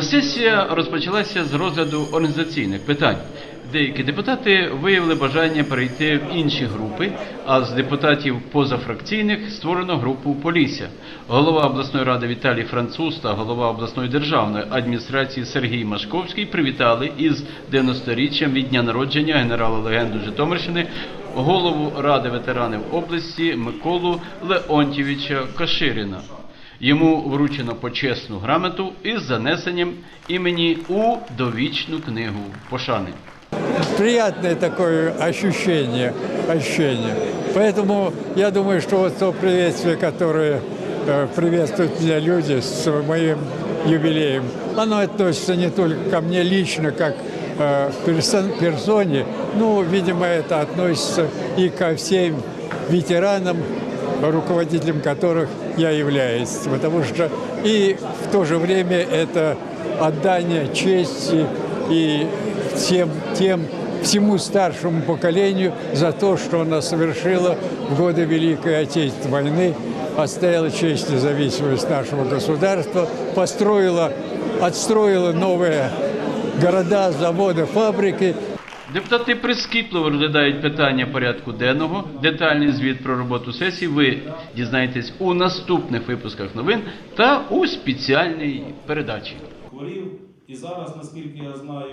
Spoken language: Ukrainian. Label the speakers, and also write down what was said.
Speaker 1: Сесія розпочалася з розгляду організаційних питань. Деякі депутати виявили бажання перейти в інші групи, а з депутатів позафракційних створено групу Полісся. Голова обласної ради Віталій Француз та голова обласної державної адміністрації Сергій Машковський привітали із 90-річчям від дня народження генерала легенду Житомирщини голову Ради ветеранів області Миколу Леонтьєвича Каширіна. Йому вручено почесну грамоту із занесенням імені у довічну книгу пошани.
Speaker 2: приятное такое ощущение, ощущение. Поэтому я думаю, что вот то приветствие, которое э, приветствуют меня люди с моим юбилеем, оно относится не только ко мне лично, как э, персон- персоне, ну, видимо, это относится и ко всем ветеранам, руководителем которых я являюсь. Потому что и в то же время это отдание чести и всем тем, всему старшему поколению за то, что она совершила в годы Великой Отечественной войны, отстояла честь и независимость нашего государства, построила, отстроила новые города, заводы, фабрики,
Speaker 1: Депутати прискіпливо розглядають питання порядку денного. Детальний звіт про роботу сесії ви дізнаєтесь у наступних випусках новин та у спеціальній передачі.
Speaker 3: хворів, і зараз, наскільки я знаю,